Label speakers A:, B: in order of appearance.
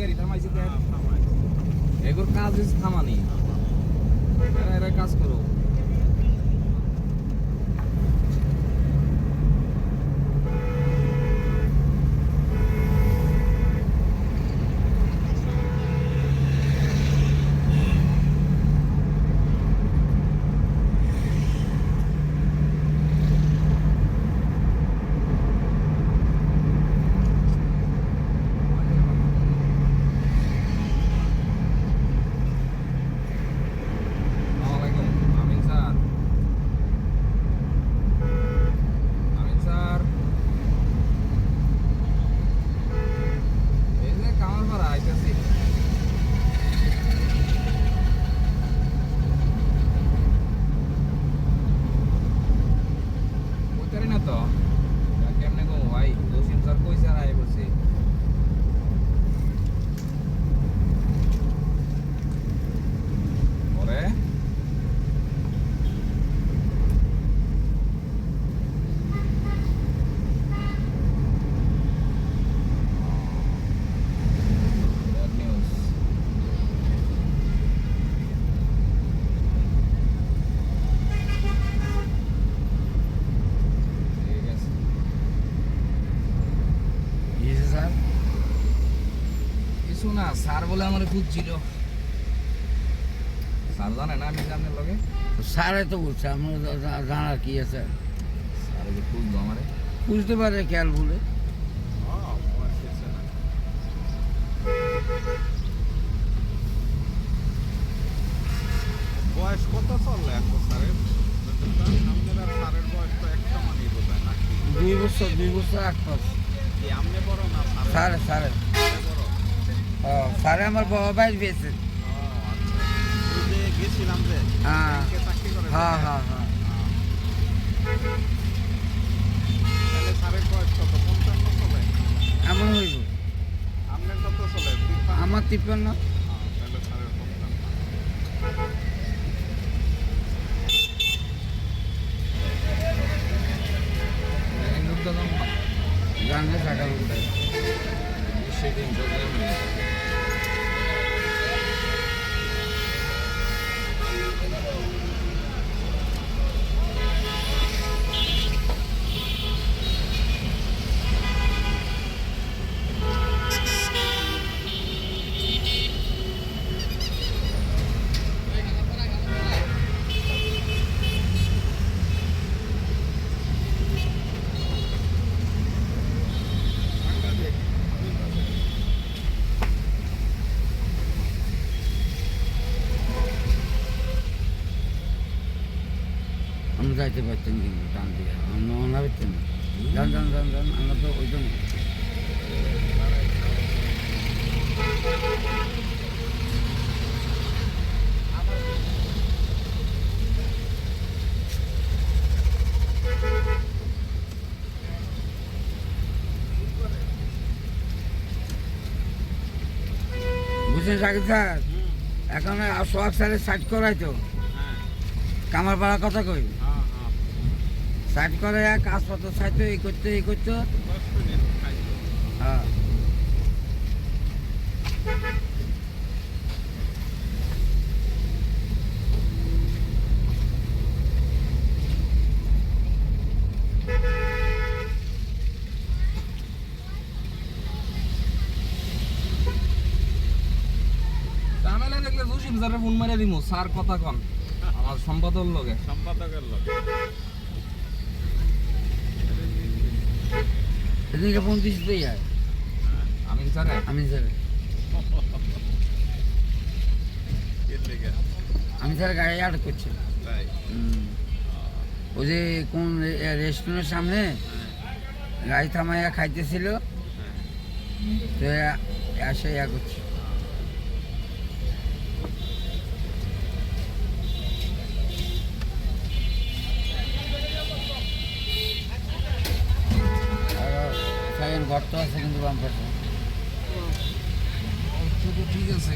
A: গাড়ি দেখ এগুলোর কাজ হচ্ছে থামানি। এরা এরা কাজ করো আসসালামু আলাইকুম আমিন স্যার আমিন স্যার এই যে কামার পাড়া আইতেছি কইতারি না তো তা কেমনে গো ভাই জসিম স্যার কইছে আর আই বলছি ওরে Bad news. ঠিক আছে
B: ইয়েছে স্যার।
A: কিছু না স্যার বলে আমার খুঁজছিল। স্যার জানে না আমি জানের লগে?
B: স্যারে তো বলছে আমার জানার কি আছে?
A: স্যার যে খুঁজলো আমারে।
B: বুঝতে পারে খেয়াল বলে
C: বয়স কত চললে এখন স্যারের আপনারা স্যারের বয়স তো একটা মানি নাকি
B: দুই বছর দুই বছর আট মাস। স্যারে স্যারে। ও স্যারে আমার বাবা ভাই পেয়েছে
C: ও আচ্ছা।
B: হ্যাঁ। হ্যাঁ হ্যাঁ হ্যাঁ।
C: চলে
B: এমন হইব? আমার তিপ্পান্ন।
C: হ্যাঁ, তাহলে
B: জানলে টাকা বলতে
A: সেদিন
B: যাইতে পারতেন কিন্তু টান দিয়ে। আমরা পারতেন যান যান যান যান আমরা তো ওই জন্য। বুঝছেন সাকিব স্যার? এখন সোহাগ স্যারের সাইড করাই তো।
C: হ্যাঁ।
B: কামার পাড়া কথা কই?
C: হ্যাঁ।
B: সাইড করে কাজপত্র সাইতে এই করতে এই করতে। হ্যাঁ।
A: দেখলে ফোন মারে দিমু স্যার কথা কন। আমার সম্পাদক লগে।
C: সম্পাদকের লোক
B: এদিকে ফোন দিস তো যায়।
A: আমিন স্যার
B: আমি স্যার আমি স্যার গাড়ি আটক করছি। ওই যে কোন রেস্টুরেন্টের সামনে গাড়ি থামাইয়া খাইতেছিল। তো এসে ইয়া করছি। সাইন ঘর তো আছে কিন্তু বাম পাশে।
A: ঠিক আছে।